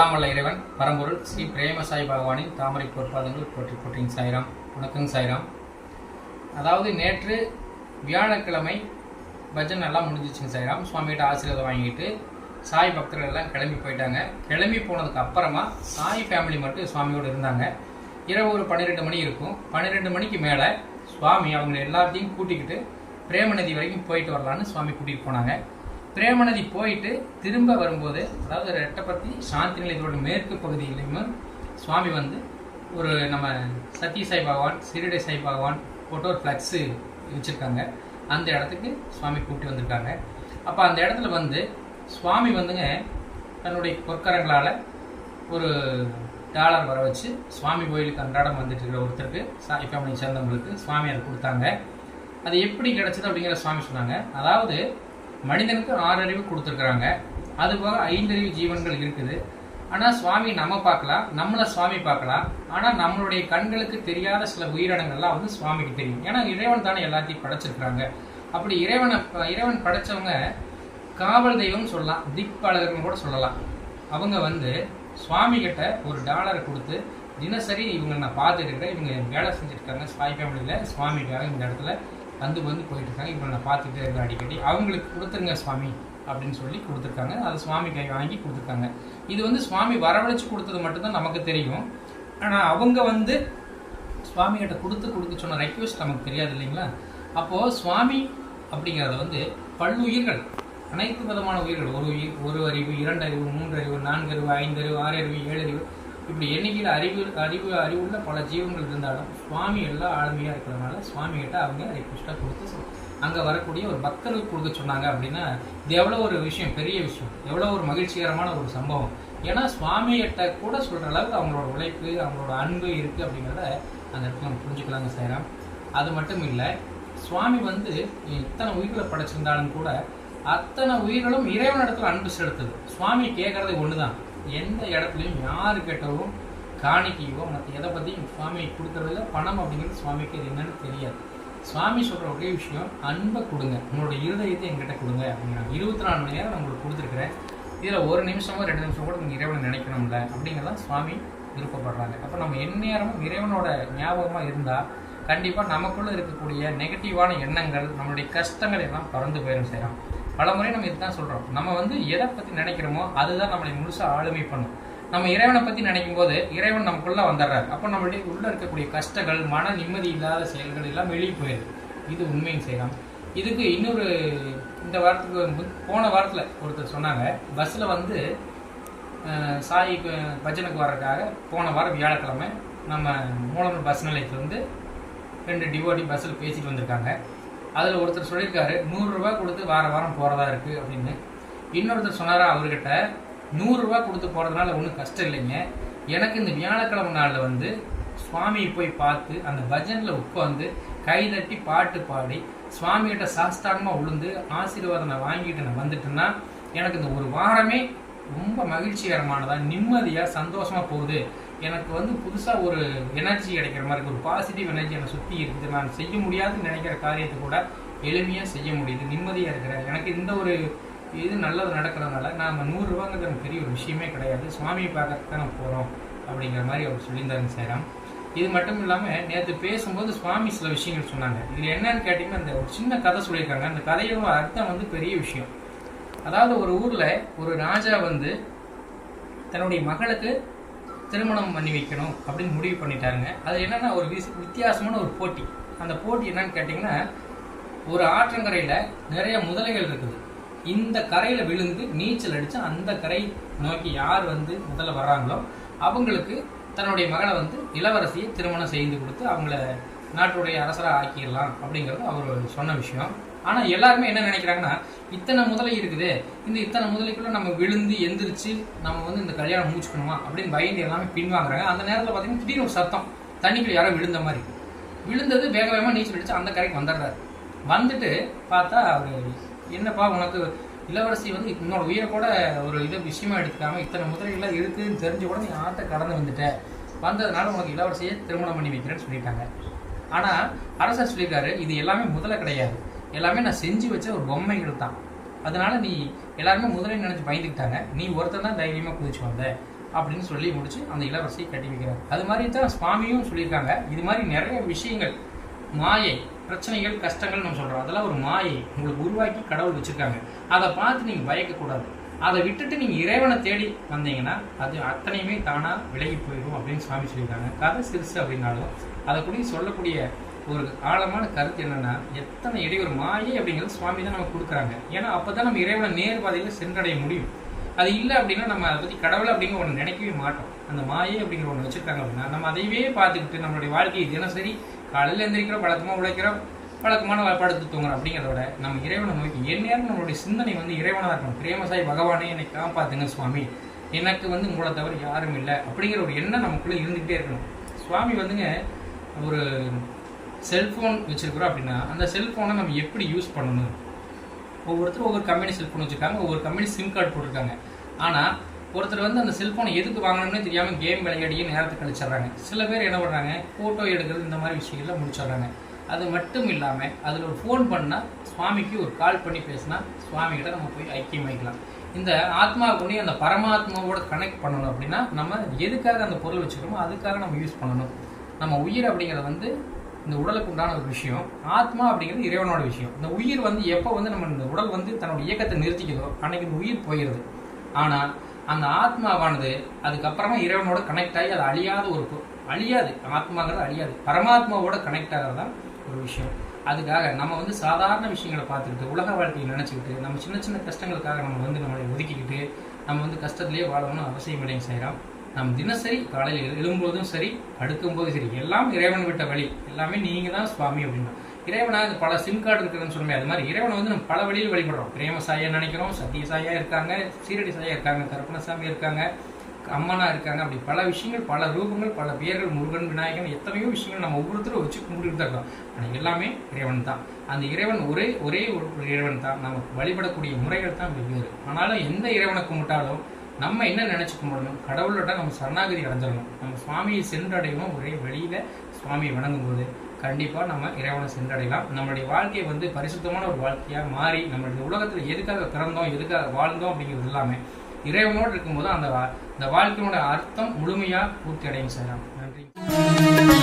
எல்லாம் வல்ல இறைவன் பரம்பொருள் ஸ்ரீ பிரேம சாய் பகவானின் தாமரை பொற்பாதங்கள் போற்றி போற்றிங் சாய்ராம். வணக்கம் சாய்ராம். அதாவது நேற்று வியாழக்கிழமை பஜன் எல்லாம் முடிஞ்சிச்சுங்க சாய்ராம். சுவாமிகிட்ட ஆசீர்வாதம் வாங்கிட்டு சாய் பக்தர்கள் எல்லாம் கிளம்பி போயிட்டாங்க. கிளம்பி போனதுக்கு அப்புறமா சாய் ஃபேமிலி மட்டும் சுவாமியோடு இருந்தாங்க. இரவு ஒரு பன்னிரெண்டு மணி இருக்கும். பன்னிரெண்டு மணிக்கு மேலே சுவாமி அவங்க எல்லாத்தையும் கூட்டிக்கிட்டு பிரேமநதி வரைக்கும் போயிட்டு வரலான்னு சுவாமி கூட்டிகிட்டு போனாங்க. பிரேமநதி போயிட்டு திரும்ப வரும்போது அதாவது ரெட்டப்பத்தி சாந்தி நிலையத்தோட மேற்கு பகுதியிலையும் சுவாமி வந்து ஒரு நம்ம சத்ய சாய் பகவான் சிறுடை சாய் பகவான் போட்டு ஒரு ஃப்ளக்ஸு வச்சுருக்காங்க. அந்த இடத்துக்கு சுவாமி கூப்பிட்டு வந்திருக்காங்க. அப்போ அந்த இடத்துல வந்து சுவாமி வந்துங்க தன்னுடைய பொற்கரங்களால் ஒரு டாலர் வர வச்சு சுவாமி கோயிலுக்கு அன்றாடம் வந்துட்டு இருக்கிற ஒருத்தருக்கு சாய் ஃபேமிலியை சேர்ந்தவங்களுக்கு சுவாமி அதை கொடுத்தாங்க. அது எப்படி கிடச்சிது அப்படிங்கிற சுவாமி சொன்னாங்க. அதாவது மனிதனுக்கு ஆறு அறிவு கொடுத்துருக்குறாங்க. அது போக ஐந்தறிவு ஜீவன்கள் இருக்குது. ஆனால் சுவாமி நம்ம பார்க்கலாம் நம்மளை சுவாமி பார்க்கலாம். ஆனால் நம்மளுடைய கண்களுக்கு தெரியாத சில உயிரினங்கள்லாம் வந்து சுவாமிக்கு தெரியும். ஏன்னா இறைவன் தானே எல்லாத்தையும் படைச்சிருக்கிறாங்க. அப்படி இறைவனை இறைவன் படைச்சவங்க காவல் தெய்வம்னு சொல்லலாம் திக்பாலகர்னு கூட சொல்லலாம். அவங்க வந்து சுவாமி கிட்ட ஒரு டாலரை கொடுத்து தினசரி இவங்க நான் பார்த்துட்டு இருக்கிறேன் இவங்க வேலை செஞ்சுருக்காங்க இருக்காங்க ஸ்வாய் ஃபேமிலியில் சுவாமிக்காக இந்த இடத்துல வந்து வந்து போயிட்டுருக்காங்க. இப்போ நான் பார்த்துட்டே இருக்கேன் அடிக்கடி. அவங்களுக்கு கொடுத்துருங்க சுவாமி அப்படின்னு சொல்லி கொடுத்துருக்காங்க. அதை சுவாமி கை வாங்கி கொடுத்துருக்காங்க. இது வந்து சுவாமி வரவழைச்சு கொடுத்தது மட்டும்தான் நமக்கு தெரியும். ஆனால் அவங்க வந்து சுவாமிகிட்ட கொடுத்து கொடுக்க சொன்ன ரெக்வஸ்ட் நமக்கு தெரியாது இல்லைங்களா? அப்போது சுவாமி அப்படிங்கிறத வந்து பல்லுயிர்கள் அனைத்து விதமான உயிர்கள் ஒரு உயிர் ஒரு அறிவு இரண்டு அறிவு மூன்று அறிவு நான்கு அறிவு ஐந்து அறிவு ஆறு அறிவு ஏழு அறிவு இப்படி எண்ணிக்கையில் அறிவு அறிவு அறிவுள்ள பல ஜீவங்கள் இருந்தாலும் சுவாமி எல்லாம் ஆளுமையாக இருக்கிறதுனால சுவாமிகிட்ட அவங்க ரெக்வஸ்ட்டாக கொடுத்து அங்கே வரக்கூடிய ஒரு பக்தர்கள் கொடுக்க சொன்னாங்க அப்படின்னா இது எவ்வளோ ஒரு விஷயம் பெரிய விஷயம். எவ்வளோ ஒரு மகிழ்ச்சிகரமான ஒரு சம்பவம். ஏன்னா சுவாமிகிட்ட கூட சொல்கிற அளவுக்கு அவங்களோட உழைப்பு அவங்களோட அன்பு இருக்குது அப்படிங்கிறத அந்த இடத்துல நம்ம புரிஞ்சுக்கலாங்க சேரம் அது மட்டும் இல்லை சுவாமி வந்து இத்தனை உயிர்களை படைச்சிருந்தாலும் கூட அத்தனை உயிர்களும் இறைவனிடத்துல அன்பு செலுத்துது. சுவாமி கேட்குறதே ஒன்று தான் எந்த இடத்துலையும் யாரு கேட்டாலும் காணிக்கையோ மற்ற எதை பற்றியும் சுவாமி கொடுக்குறதில்ல. பணம் அப்படிங்கிறது சுவாமிக்கு என்னன்னு தெரியாது. சுவாமி சொல்கிற ஒரே விஷயம் அன்பை கொடுங்க. உங்களோட இருதயத்தை எங்கிட்ட கொடுங்க அப்படிங்கிறாங்க. இருபத்தி நாலு மணி நேரம் நான் உங்களுக்கு கொடுத்துருக்குறேன். இதில் ஒரு நிமிஷமோ ரெண்டு நிமிஷம் கூட நீங்கள் இறைவனை நினைக்கணும்ல அப்படிங்கிறதான் சுவாமி விருப்பப்படுறாங்க. அப்போ நம்ம எந்நேரமும் இறைவனோட ஞாபகமாக இருந்தால் கண்டிப்பாக நமக்குள்ளே இருக்கக்கூடிய நெகட்டிவான எண்ணங்கள் நம்மளுடைய கஷ்டங்கள் எல்லாம் பறந்து போயிடும் செய்யலாம் பல முறை நம்ம இதுதான் சொல்கிறோம் நம்ம வந்து எதை பற்றி நினைக்கிறோமோ அதுதான் நம்மளை முழுசாக ஆளுமை பண்ணும். நம்ம இறைவனை பற்றி நினைக்கும் போது இறைவன் நமக்குள்ளே வந்துடுறாரு. அப்போ நம்மளுடைய உள்ளே இருக்கக்கூடிய கஷ்டங்கள் மன நிம்மதி இல்லாத செயல்கள் எல்லாம் வெளியே போயிடுது. இது உண்மையும் செய்யலாம் இதுக்கு இன்னொரு இந்த வாரத்துக்கு போன வாரத்தில் ஒருத்தர் சொன்னாங்க பஸ்ஸில் வந்து சாய் பஜனுக்கு வர்றதுக்காக போன வாரம் வியாழக்கிழமை நம்ம மூலமூர் பஸ் நிலையத்துலேருந்து ரெண்டு டிவோடி பஸ்ஸில் பேசிட்டு வந்திருக்காங்க. அதில் ஒருத்தர் சொல்லியிருக்காரு நூறுரூவா கொடுத்து வார வாரம் போகிறதா இருக்குது அப்படின்னு. இன்னொருத்தர் சொன்னாரா அவர்கிட்ட நூறுரூவா கொடுத்து போகிறதுனால ஒன்றும் கஷ்டம் இல்லைங்க. எனக்கு இந்த வியாழக்கிழமை நாளில் வந்து சுவாமியை போய் பார்த்து அந்த பஜனில் உட்காந்து கை தட்டி பாட்டு பாடி சுவாமிகிட்ட சாஸ்தாகமாக உளுந்து ஆசீர்வாதம் நான் வாங்கிட்டு நான் வந்துட்டேன்னா எனக்கு இந்த ஒரு வாரமே ரொம்ப மகிழ்ச்சிகரமானதாக நிம்மதியாக சந்தோஷமாக போகுது. எனக்கு வந்து புதுசாக ஒரு எனர்ஜி கிடைக்கிற மாதிரி இருக்கு. ஒரு பாசிட்டிவ் எனர்ஜி என்னை சுற்றி இருக்குது. நான் செய்ய முடியாதுன்னு நினைக்கிற காரியத்தை கூட எளிமையாக செய்ய முடியுது. நிம்மதியாக இருக்கிறேன் எனக்கு இந்த ஒரு இது நல்லது நடக்கிறதுனால நாம் நூறுரூவாங்கிறது எனக்கு பெரிய ஒரு விஷயமே கிடையாது. சுவாமியை பார்க்கறதுக்கு தான் போகிறோம் அப்படிங்கிற மாதிரி அவர் சொல்லியிருந்தாருங்க சேரம் இது மட்டும் இல்லாமல் நேற்று பேசும்போது சுவாமி சில விஷயங்கள் சொன்னாங்க. இதில் என்னன்னு கேட்டிங்கன்னா அந்த ஒரு சின்ன கதை சொல்லியிருக்காங்க. அந்த கதையோட அர்த்தம் வந்து பெரிய விஷயம். அதாவது ஒரு ஊரில் ஒரு ராஜா வந்து தன்னுடைய மகளுக்கு திருமணம் பண்ணி வைக்கணும் அப்படின்னு முடிவு பண்ணிட்டாருங்க. அது என்னென்னா ஒரு விசி வித்தியாசமான ஒரு போட்டி. அந்த போட்டி என்னன்னு கேட்டிங்கன்னா ஒரு ஆற்றங்கரையில் நிறைய முதலைகள் இருக்குது. இந்த கரையில் விழுந்து நீச்சல் அடித்து அந்த கரை நோக்கி யார் வந்து முதல்ல வர்றாங்களோ அவங்களுக்கு தன்னுடைய மகளை வந்து இளவரசியை திருமணம் செய்து கொடுத்து அவங்கள நாட்டுடைய அரசராக ஆக்கிடலாம் அப்படிங்கிறது அவர் சொன்ன விஷயம். ஆனால் எல்லாருமே என்ன நினைக்கிறாங்கன்னா இத்தனை முதலை இருக்குது இந்த இத்தனை முதலைக்குள்ள நம்ம விழுந்து எந்திரிச்சு நம்ம வந்து இந்த கல்யாணம் மூச்சுக்கணுமா அப்படின்னு பயந்து எல்லாமே பின்வாங்குறாங்க. அந்த நேரத்தில் பார்த்தீங்கன்னா திடீர்னு ஒரு சத்தம். தண்ணிக்குள்ள யாரோ விழுந்த மாதிரி. விழுந்தது வேக வேகமாக நீச்சல் அடிச்சு அந்த கரைக்கு வந்துடுறாரு. வந்துட்டு பார்த்தா அவர் என்னப்பா உனக்கு இளவரசி வந்து இன்னொரு உயிரை கூட ஒரு இதை விஷயமா எடுத்துக்காம இத்தனை முதலைகள்லாம் இருக்குதுன்னு தெரிஞ்ச கூட நீ ஆட்ட கடந்து வந்துட்ட. வந்ததுனால உனக்கு இளவரசியை திருமணம் பண்ணி வைக்கிறேன்னு சொல்லிட்டாங்க. ஆனால் அரசர் சொல்லியிருக்காரு இது எல்லாமே முதலை கிடையாது. எல்லாமே நான் செஞ்சு வச்ச ஒரு பொம்மைகள் தான். அதனால நீ எல்லாருமே முதலை நினைச்சு பயந்துக்கிட்டாங்க. நீ ஒருத்தன் தான் தைரியமாக குதிச்சு வந்த அப்படின்னு சொல்லி முடிச்சு அந்த இளவரசியை கட்டி வைக்கிறார். அது மாதிரி தான் சுவாமியும் சொல்லியிருக்காங்க. இது மாதிரி நிறைய விஷயங்கள் மாயை பிரச்சனைகள் கஷ்டங்கள் நம்ம சொல்றோம். அதெல்லாம் ஒரு மாயை உங்களுக்கு உருவாக்கி கடவுள் வச்சிருக்காங்க. அதை பார்த்து நீங்க பயக்கக்கூடாது. அதை விட்டுட்டு நீங்க இறைவனை தேடி வந்தீங்கன்னா அது அத்தனையுமே தானா விலகி போயிடும் அப்படின்னு சுவாமி சொல்லியிருக்காங்க. கதை சிறுசு அப்படின்னாலும் அதை கூட சொல்லக்கூடிய ஒரு ஆழமான கருத்து என்னன்னா எத்தனை இடையூறு மாயை அப்படிங்கிறது சுவாமி தான் நமக்கு கொடுக்குறாங்க. ஏன்னா அப்போ தான் நம்ம இறைவனை நேர் பாதையில் சென்றடைய முடியும். அது இல்லை அப்படின்னா நம்ம அதை பற்றி கடவுளை அப்படிங்கிற ஒன்று நினைக்கவே மாட்டோம். அந்த மாயை அப்படிங்கிற ஒன்று வச்சுருக்காங்க அப்படின்னா நம்ம அதையவே பார்த்துக்கிட்டு நம்மளுடைய வாழ்க்கையை தினசரி காலையில் எந்திரிக்கிறோம் பழக்கமாக உழைக்கிறோம் வழக்கமான படுத்து தூங்குறோம் அப்படிங்கிறத விட நம்ம இறைவனை நோக்கி எந்நேரம் நம்மளுடைய சிந்தனை வந்து இறைவனாக இருக்கணும். பிரேமசாய் பகவானே என்னை காப்பாத்துங்க சுவாமி. எனக்கு வந்து உங்களை தவிர யாரும் இல்லை அப்படிங்கிற ஒரு எண்ணம் நமக்குள்ளே இருந்துகிட்டே இருக்கணும். சுவாமி வந்துங்க ஒரு செல்ஃபோன் வச்சுருக்குறோம் அப்படின்னா அந்த செல்ஃபோனை நம்ம எப்படி யூஸ் பண்ணணும்? ஒவ்வொருத்தரும் ஒவ்வொரு கம்பெனி செல்ஃபோன் வச்சிருக்காங்க ஒவ்வொரு கம்பெனி சிம் கார்டு போட்டிருக்காங்க. ஆனால் ஒருத்தர் வந்து அந்த செல்ஃபோனை எதுக்கு வாங்கணும்னே தெரியாமல் கேம் விளையாடியே நேரத்தை கழிச்சிடுறாங்க. சில பேர் என்ன பண்ணுறாங்க ஃபோட்டோ எடுக்கிறது இந்த மாதிரி விஷயங்கள்லாம் முடிச்சிடுறாங்க. அது மட்டும் இல்லாமல் அதில் ஒரு ஃபோன் பண்ணால் சுவாமிக்கு ஒரு கால் பண்ணி பேசினா சுவாமிகிட்ட நம்ம போய் ஐக்கியம் வைக்கலாம் இந்த ஆத்மாவை கொண்டு அந்த பரமாத்மாவோட கனெக்ட் பண்ணணும் அப்படின்னா நம்ம எதுக்காக அந்த பொருள் வச்சுக்கிறோமோ அதுக்காக நம்ம யூஸ் பண்ணணும். நம்ம உயிர் அப்படிங்கிறது வந்து இந்த உடலுக்கு உண்டான ஒரு விஷயம் ஆத்மா அப்படிங்கிறது இறைவனோட விஷயம். இந்த உயிர் வந்து எப்போ வந்து நம்ம இந்த உடல் வந்து தன்னோட இயக்கத்தை நிறுத்திக்கிறதோ அன்னைக்கு இந்த உயிர் போயிடுது ஆனால் அந்த ஆத்மாவானது அதுக்கப்புறமா இறைவனோட கனெக்ட் ஆகி அது அழியாத ஒரு அழியாது. ஆத்மாங்கிறது அழியாது. பரமாத்மாவோட கனெக்ட் ஆகிறது தான் ஒரு விஷயம். அதுக்காக நம்ம வந்து சாதாரண விஷயங்களை பார்த்துக்கிட்டு உலக வாழ்க்கையை நினச்சிக்கிட்டு நம்ம சின்ன சின்ன கஷ்டங்களுக்காக நம்ம வந்து நம்மளை ஒதுக்கிக்கிட்டு நம்ம வந்து கஷ்டத்துலேயே வாழணும்னு அவசியம் இல்லைங்க செய்கிறோம் நம் தினசரி காலையில் எழும்போதும் சரி படுக்கும்போதும் சரி எல்லாம் இறைவன் விட்ட வழி. எல்லாமே நீங்கள் தான் சுவாமி அப்படின்னா. இறைவனாக இந்த பல சிம் கார்டு இருக்குதுன்னு சொல்லுமே அது மாதிரி இறைவனை வந்து நம்ம பல வழியில் வழிபடுறோம். பிரேம சாயா நினைக்கிறோம் சத்திய சாயா இருக்காங்க சீரடி சாயா இருக்காங்க கருப்பணசாமி இருக்காங்க அம்மனா இருக்காங்க அப்படி பல விஷயங்கள் பல ரூபங்கள் பல பெயர்கள் முருகன் விநாயகன் எத்தனையோ விஷயங்கள் நம்ம ஒவ்வொருத்தரும் வச்சு கும்பிட்டு தான் இருக்கோம். ஆனால் எல்லாமே இறைவன் தான். அந்த இறைவன் ஒரே ஒரே ஒரு இறைவன் தான். நம்ம வழிபடக்கூடிய முறைகள் தான் வெவ்வேறு. ஆனாலும் எந்த இறைவனை கும்பிட்டாலும் நம்ம என்ன நினைச்சு முடியும்? கடவுளோட நம்ம சரணாகதி அடைஞ்சிடணும். நம்ம சுவாமியை சென்றடையணும் ஒரே வெளியில சுவாமியை வணங்கும் போது கண்டிப்பாக நம்ம இறைவனை சென்றடையலாம். நம்மளுடைய வாழ்க்கையை வந்து பரிசுத்தமான ஒரு வாழ்க்கையாக மாறி நம்மளுடைய உலகத்தில் எதுக்காக பிறந்தோம் எதுக்காக வாழ்ந்தோம் அப்படிங்கிறது எல்லாமே இறைவனோடு இருக்கும்போது அந்த வா- அந்த வாழ்க்கையோட அர்த்தம் முழுமையாக பூர்த்தி அடையும் சார். நன்றி.